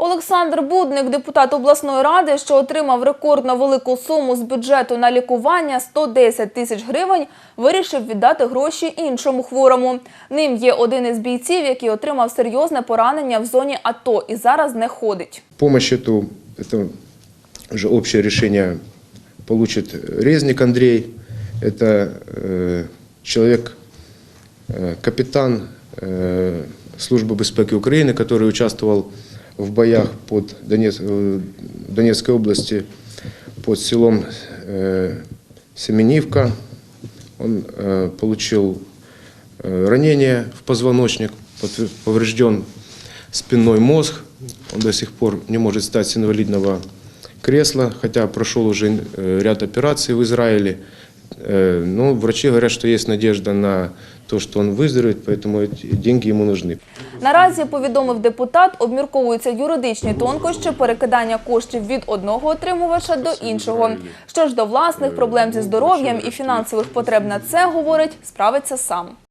Олександр Будник, депутат обласної ради, що отримав рекордно велику суму з бюджету на лікування 110 тисяч гривень, вирішив віддати гроші іншому хворому. Ним є один із бійців, який отримав серйозне поранення в зоні АТО і зараз не ходить. Помощь эту, это уже общее решение получит Резник Андрей. Это э, человек, э, капитан э, Службы безпеки Украины, который участвовал в боях под Донец, э, Донецкой области под селом э, Семенивка. Он э, получил ранение в позвоночник, поврежден спинной мозг. Он до сих пор не может встать с инвалидного кресла, хотя прошел уже ряд операций в Израиле. Но врачи говорят, что есть надежда на то, что он выздоровеет, поэтому эти деньги ему нужны. Наразі, повідомив депутат, обмірковуються юридичні тонкощі перекидання коштів від одного отримувача до іншого. Що ж до власних проблем зі здоров'ям і фінансових потреб на це, говорить, справиться сам.